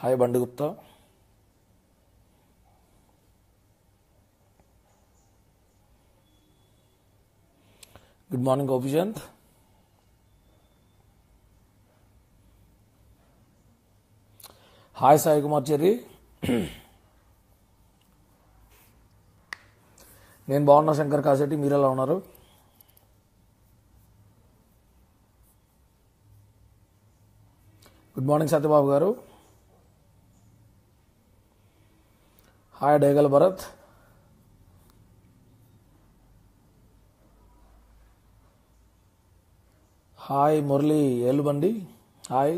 Hi Bandugupta good morning Gopichand. Hi Sai Kumar Cherry. నేను బాగున్నా శంకర్ కాసేటి మీరు ఎలా ఉన్నారు? గుడ్ మార్నింగ్ సత్యబాబు గారు. Hi Degal Bharat hi Murali Elubandi hi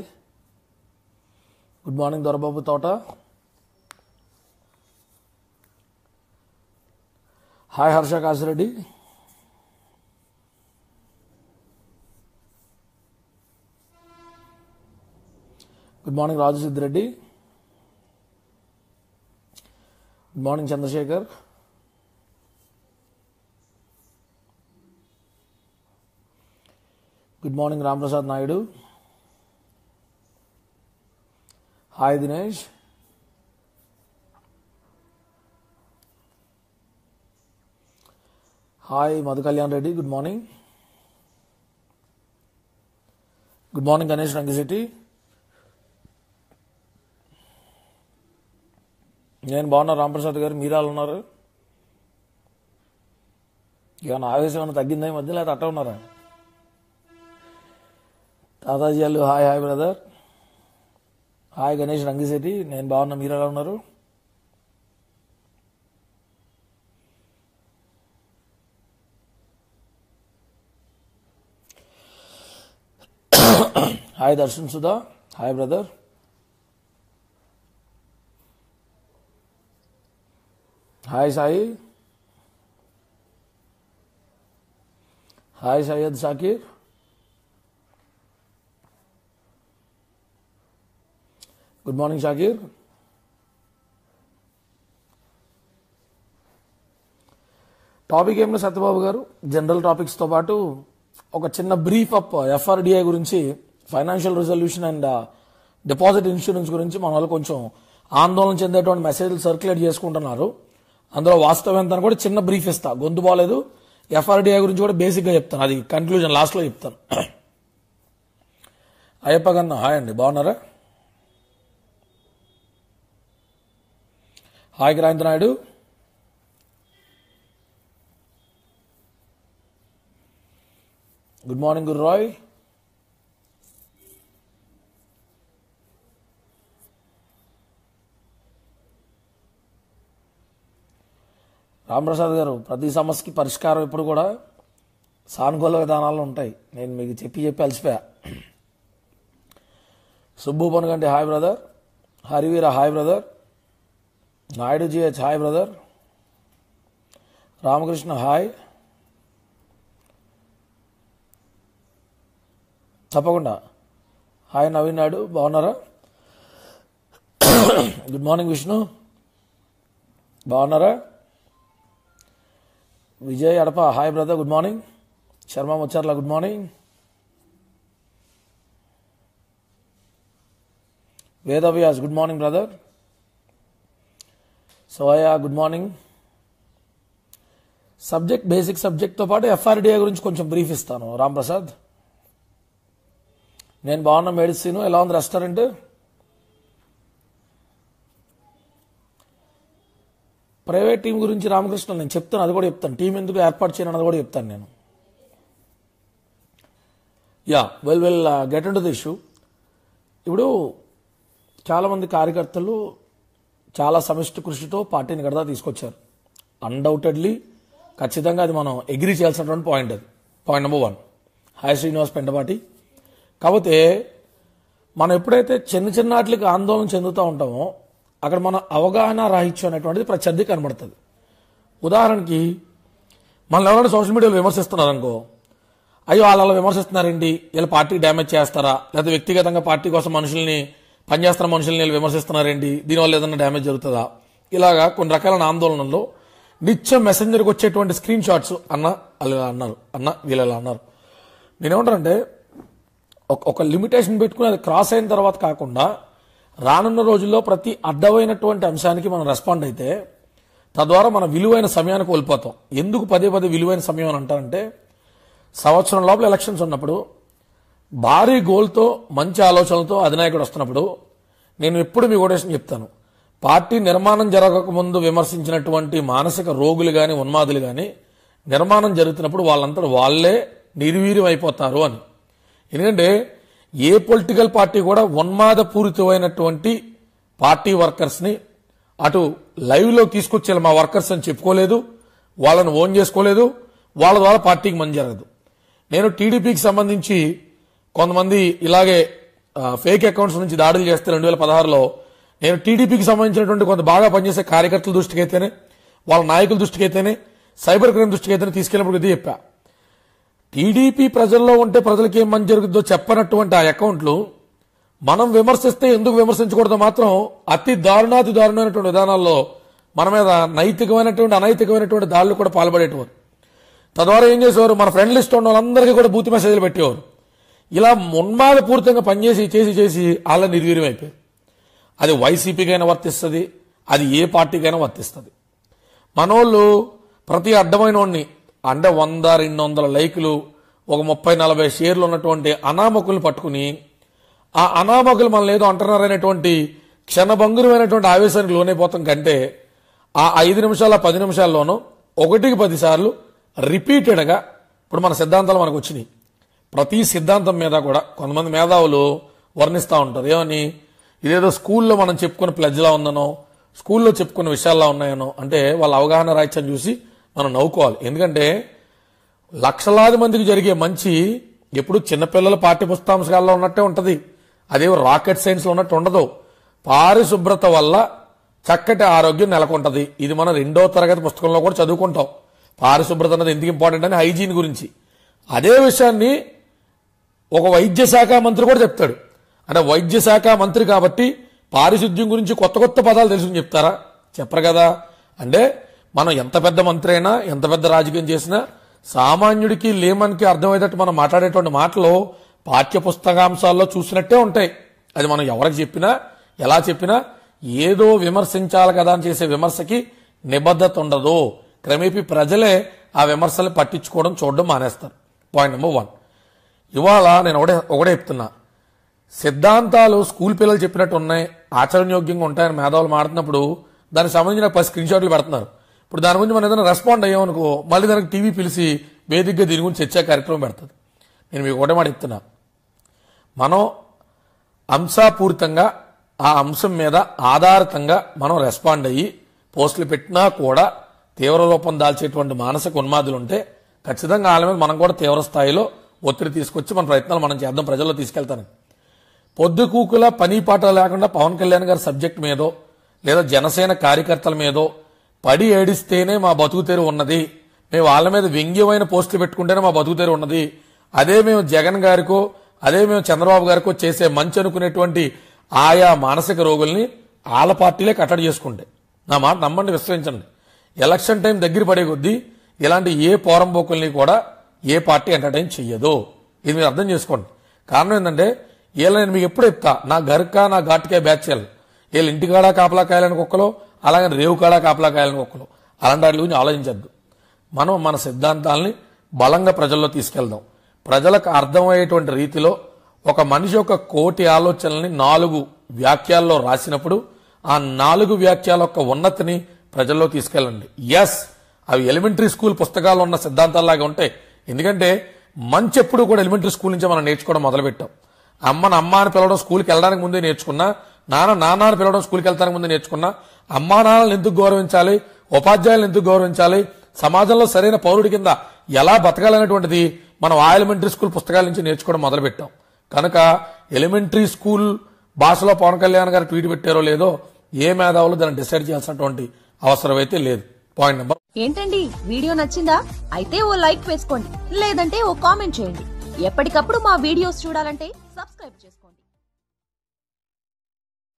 good morning Dorababu Thota hi Harsha Kasireddy good morning Raju Siddireddy Good morning, Chandrasekhar. Good morning, Ramprasad Naidu. Hi, Dinesh. Hi, Madhukalyan Reddy. Good morning. Good morning, Ganesh Rangasetti. నేను బాగున్నా రాంప్రసాద్ గారు మీరు ఎలా ఉన్నారు? ఏమైనా ఆవేశం ఏమైనా తగ్గిందా ఈ మధ్య లేదా అట్ట ఉన్నారా? తాతాజీ వాళ్ళు hi hi brother. Hi Ganesh Rangisetti నేను బాగున్నా మీరు ఎలా ఉన్నారు? Hi Darshan Sudha. Hi brother. Hi Sai hi Syed Sakir good morning Shakir topic ఏమిటో సత్యబాబు గారు. జనరల్ టాపిక్స్తో పాటు ఒక చిన్న బ్రీఫ్ అప్ ఎఫ్ఆర్డిఐ గురించి financial resolution and deposit insurance గురించి మన వాళ్ళు కొంచెం ఆందోళన చెందేటువంటి మెసేజ్లు సర్క్యులేట్ చేసుకుంటున్నారు. అందులో వాస్తవం ఎంత అని కూడా చిన్న బ్రీఫ్ ఇస్తా. గొంతు బాగాలేదు ఎఫ్ఆర్డిఐ గురించి కూడా బేసిక్గా చెప్తాను. అది కన్క్లూజన్ లాస్ట్లో చెప్తాను. అయ్యప్ప కన్నా హాయ్ అండి. బాగున్నారా? Hi Kranthi Naidu. Good morning Guru Rai. Ramprasad గారు ప్రతి సమస్యకి పరిష్కారం ఎప్పుడు కూడా సానుకూల విధానాలు ఉంటాయి. నేను మీకు చెప్పి చెప్పి అలసిపోయా. Subbu Panuganti hi brother. Hariveera hi brother. Naidu GH hi brother. Ramakrishna hi. తప్పకుండా. హాయ్ నవీన్ నాయుడు బాగున్నారా? Good morning Vishnu. బాగున్నారా? Vijay Adapa hi brother good morning Sharma Mucharla good morning Vedavyas good morning brother Soya good morning subject basic సబ్జెక్ట్తో పాటు FRDA గురించి కొంచెం brief ఇస్తాను. రామ్ ప్రసాద్ నేను బాగున్న medicine. ఎలా ఉంది రెస్టారెంట్ ప్రైవేట్ టీం గురించి రామకృష్ణ నేను చెప్తాను అది కూడా చెప్తాను. టీం ఎందుకు ఏర్పాటు చేయను అన్నది కూడా చెప్తాను నేను. Yeah well well get and the issue ఇప్పుడు చాలామంది కార్యకర్తలు చాలా సమిష్టి కృషితో పార్టీని గడదా తీసుకొచ్చారు. అన్డౌటెడ్లీ ఖచ్చితంగా అది మనం ఎగ్రీ చేయాల్సినటువంటి పాయింట్ అది. Point number one hi Srinivas Pendapati కాకపోతే మనం ఎప్పుడైతే చిన్న చిన్నాటికి ఆందోళన చెందుతూ ఉంటామో అక్కడ మన అవగాహన రాహిత్యం అనేటువంటిది ప్రత్యర్థి కనబడుతుంది. ఉదాహరణకి మనల్ని ఎవరైనా సోషల్ మీడియాలో విమర్శిస్తున్నారు అనుకో అయ్యో వాళ్ళు విమర్శిస్తున్నారండి వీళ్ళ పార్టీ డ్యామేజ్ చేస్తారా? లేదా వ్యక్తిగతంగా పార్టీ కోసం మనుషుల్ని పనిచేస్తున్న మనుషుల్ని వీళ్ళు విమర్శిస్తున్నారండి దీనివల్ల ఏదైనా డ్యామేజ్ జరుగుతుందా? ఇలాగా కొన్ని రకాల ఆందోళనల్లో నిత్యం మెసెంజర్కి వచ్చేటువంటి స్క్రీన్ షాట్స్ అన్న వాళ్ళు అన్నారు. అన్న వీళ్ళు అన్నారు. నేనేమంటానంటే ఒక- ఒక లిమిటేషన్ పెట్టుకుని అది క్రాస్ అయిన తర్వాత కాకుండా రానున్న రోజుల్లో ప్రతి అడ్డమైనటువంటి అంశానికి మనం రెస్పాండ్ అయితే తద్వారా మన విలువైన సమయాన్ని కోల్పోతాం. ఎందుకు పదే పదే విలువైన సమయం అని అంటారంటే సంవత్సరం లోపల ఎలక్షన్స్ ఉన్నప్పుడు భారీ గోల్తో మంచి ఆలోచనలతో అధినాయకుడు వస్తున్నప్పుడు నేను ఎప్పుడు మీ కొటేషన్ చెప్తాను. పార్టీ నిర్మాణం జరగక ముందు విమర్శించినటువంటి మానసిక రోగులు కానీ ఉన్మాదులు కానీ నిర్మాణం జరుగుతున్నప్పుడు వాళ్ళంతా వాళ్ళే నిర్వీర్యం అయిపోతారు అని. ఎందుకంటే ఏ పొలిటికల్ పార్టీ కూడా ఉన్మాదపూరితమైనటువంటి పార్టీ వర్కర్స్ని అటు లైవ్లో తీసుకొచ్చేలా మా వర్కర్స్ అని చెప్పుకోలేదు వాళ్ళని ఓన్ చేసుకోలేదు వాళ్ళ ద్వారా పార్టీకి మంచి జరగదు. నేను టీడీపీకి సంబంధించి కొంతమంది ఇలాగే ఫేక్ అకౌంట్స్ నుంచి దాడులు చేస్తే రెండు వేల పదహారులో నేను టీడీపీకి సంబంధించినటువంటి కొంత బాగా పనిచేసే కార్యకర్తల దృష్టికి అయితేనే వాళ్ళ నాయకుల దృష్టికి అయితేనే సైబర్ క్రైమ్ దృష్టికి అయితేనే తీసుకెళ్ళినప్పుడు ఇది చెప్పా. టీడీపీ ప్రజల్లో ఉంటే ప్రజలకి ఏం మంచి జరుగుతుందో చెప్పనటువంటి ఆ అకౌంట్లు మనం విమర్శిస్తే ఎందుకు విమర్శించకూడదో మాత్రం అతి దారుణాతి దారుణమైనటువంటి విధానాల్లో మన మీద నైతికమైనటువంటి అనైతికమైనటువంటి దాడులు కూడా పాల్పడేటవారు తద్వారా ఏం చేసేవారు? మన ఫ్రెండ్ లిస్ట్ ఉన్న వాళ్ళందరికీ కూడా బూతి మెసేజ్లు పెట్టేవారు. ఇలా ఉన్మాదపూరితంగా పనిచేసి చేసి చేసి వాళ్ళ నిర్వీర్యం అయిపోయారు అది వైసీపీకైనా వర్తిస్తుంది అది ఏ పార్టీకైనా వర్తిస్తుంది. మనోళ్ళు ప్రతి అడ్డమైన వాడిని అంటే వంద రెండు వందల లైకులు ఒక ముప్పై నలభై షేర్లు ఉన్నటువంటి అనామకులు పట్టుకుని ఆ అనామకులు మనల్ని ఏదో అంటున్నారనేటువంటి క్షణభంగురమైనటువంటి ఆవేశానికి లోనైపోతాం కంటే ఆ ఐదు నిమిషాల పది నిమిషాల్లోనూ ఒకటికి పది సార్లు రిపీటెడ్గా ఇప్పుడు మన సిద్ధాంతాలు మనకు వచ్చినాయి. ప్రతి సిద్ధాంతం మీద కూడా కొంతమంది మేధావులు వర్ణిస్తూ ఉంటారు. ఏమని? ఇదేదో స్కూల్లో మనం చెప్పుకున్న ప్లజ్లా ఉందనో స్కూల్లో చెప్పుకున్న విషయాల్లో ఉన్నాయనో అంటే వాళ్ళ అవగాహన రాహిత్యం చూసి మనం నవ్వుకోవాలి. ఎందుకంటే లక్షలాది మందికి జరిగే మంచి ఎప్పుడు చిన్నపిల్లల పాఠ్య పుస్తకాంశాల్లో ఉన్నట్టే ఉంటుంది. అదే రాకెట్ సైన్స్లో ఉన్నట్టు ఉండదు. పారిశుభ్రత వల్ల చక్కటి ఆరోగ్యం నెలకొంటది. ఇది మనం రెండో తరగతి పుస్తకంలో కూడా చదువుకుంటాం. పారిశుభ్రత అనేది ఎందుకు ఇంపార్టెంట్ అని హైజీన్ గురించి. అదే విషయాన్ని ఒక వైద్య శాఖ మంత్రి కూడా చెప్తాడు. అంటే వైద్య శాఖ మంత్రి కాబట్టి పారిశుద్ధ్యం గురించి కొత్త కొత్త పదాలు తెలుసుకుని చెప్తారా? చెప్పరు కదా. అంటే మనం ఎంత పెద్ద మంత్రి అయినా ఎంత పెద్ద రాజకీయం చేసినా సామాన్యుడికి లేమన్కి అర్థమయ్యేటట్టు మనం మాట్లాడేటువంటి మాటలు పాఠ్య పుస్తకాంశాల్లో చూసినట్టే ఉంటాయి. అది మనం ఎవరికి చెప్పినా ఎలా చెప్పినా ఏదో విమర్శించాలి కదా అని చేసే విమర్శకి నిబద్ధత ఉండదు. క్రమేపీ ప్రజలే ఆ విమర్శలు పట్టించుకోవడం చూడడం మానేస్తారు. Point number one. ఇవాళ నేను ఒకటే ఒకటే చెప్తున్నా. సిద్ధాంతాలు స్కూల్ పిల్లలు చెప్పినట్టు ఉన్నాయి ఆచరణయోగ్యంగా ఉంటాయని మేధావులు మాడుతున్నప్పుడు దానికి సంబంధించిన పది స్క్రీన్ షాట్లు పెడుతున్నారు. ఇప్పుడు దాని గురించి మనం ఏదైనా రెస్పాండ్ అయ్యామనుకో మళ్ళీ దానికి టీవీ పిలిచి వేదికగా దీని గురించి చర్చా కార్యక్రమం పెడుతుంది. నేను మీకు ఒకటే మాట చెప్తున్నా. మనం అంశాపూరితంగా ఆ అంశం మీద ఆధారితంగా మనం రెస్పాండ్ అయ్యి పోస్టులు పెట్టినా కూడా తీవ్ర రూపం దాల్చేటువంటి మానసిక ఉన్మాదులు ఉంటే ఖచ్చితంగా వాళ్ళ మీద మనం కూడా తీవ్ర స్థాయిలో ఒత్తిడి తీసుకొచ్చి మన ప్రయత్నాలు మనం చేద్దాం ప్రజల్లో తీసుకెళ్తాను పొద్దుకూకుల పని పాట లేకుండా పవన్ కళ్యాణ్ గారి సబ్జెక్ట్ మీదో లేదా జనసేన కార్యకర్తల మీదో పడి ఏడిస్తేనే మా బతుకు తెరు ఉన్నది. మేము వాళ్ళ మీద వ్యంగ్యమైన పోస్టులు పెట్టుకుంటేనే మా బతుకు తెరు ఉన్నది. అదే మేము జగన్ గారికో అదే మేము చంద్రబాబు గారికో చేసే మంచి అనుకునేటువంటి ఆయా మానసిక రోగుల్ని వాళ్ళ పార్టీలే కట్టడి చేసుకుంటే నా మాట నమ్మండి విశ్వసించండి ఎలక్షన్ టైం దగ్గర పడే కొద్దీ ఇలాంటి ఏ పోరంబోకుల్ని కూడా ఏ పార్టీ ఎంటర్టైన్ చెయ్యదు. ఇది మీరు అర్థం చేసుకోండి. కారణం ఏంటంటే వీళ్ళ నేను మీకు ఎప్పుడు చెప్తా నా గర్కా నా ఘాట్కే బ్యాచ్ చేయాలి. వీళ్ళు ఇంటికాడ కాపలా కాయాలని కుక్కలో అలాగే రేవు కాడ కాపలా కాయాలని కుక్కలో. అలాంటి వాటి గురించి ఆలోచించద్దు. మనం మన సిద్ధాంతాల్ని బలంగా ప్రజల్లో తీసుకెళ్దాం. ప్రజలకు అర్థమయ్యేటువంటి రీతిలో ఒక మనిషి యొక్క కోటి ఆలోచనల్ని నాలుగు వ్యాఖ్యల్లో రాసినప్పుడు ఆ నాలుగు వ్యాఖ్యల యొక్క ఉన్నతిని ప్రజల్లో తీసుకెళ్ళండి. ఎస్ అవి ఎలిమెంటరీ స్కూల్ పుస్తకాలు ఉన్న సిద్ధాంతాల్లాగా ఉంటాయి. ఎందుకంటే మంచి ఎప్పుడు కూడా ఎలిమెంటరీ స్కూల్ నుంచే మనం నేర్చుకోవడం మొదలుపెట్టాం. అమ్మని అమ్మ అని పిలవడం స్కూల్కి వెళ్ళడానికి ముందే నేర్చుకున్నా నాన్న నాన్న పిలవడం స్కూల్కి వెళ్తానికి ముందు నేర్చుకున్నా. అమ్మా నాన్నలను ఎందుకు గౌరవించాలి? ఉపాధ్యాయులను ఎందుకు గౌరవించాలి? సమాజంలో సరైన పౌరుడి కింద ఎలా బతకాలనేటువంటిది మనం ఆ ఎలిమెంటరీ స్కూల్ పుస్తకాల నుంచి నేర్చుకోవడం మొదలుపెట్టాం. కనుక ఎలిమెంటరీ స్కూల్ భాషలో పవన్ కళ్యాణ్ గారు ట్వీట్ పెట్టారో లేదో ఏ మేధావులు దాన్ని డిసైడ్ చేయాల్సినటువంటి అవసరం అయితే లేదు. పాయింట్ నెంబర్ ఏంటండి? వీడియో నచ్చిందా? అయితే ఓ లైక్ వేసుకోండి. లేదంటే ఓ కామెంట్ చేయండి. ఎప్పటికప్పుడు మా వీడియోస్ చూడాలంటే సబ్స్క్రైబ్ చేసుకోండి.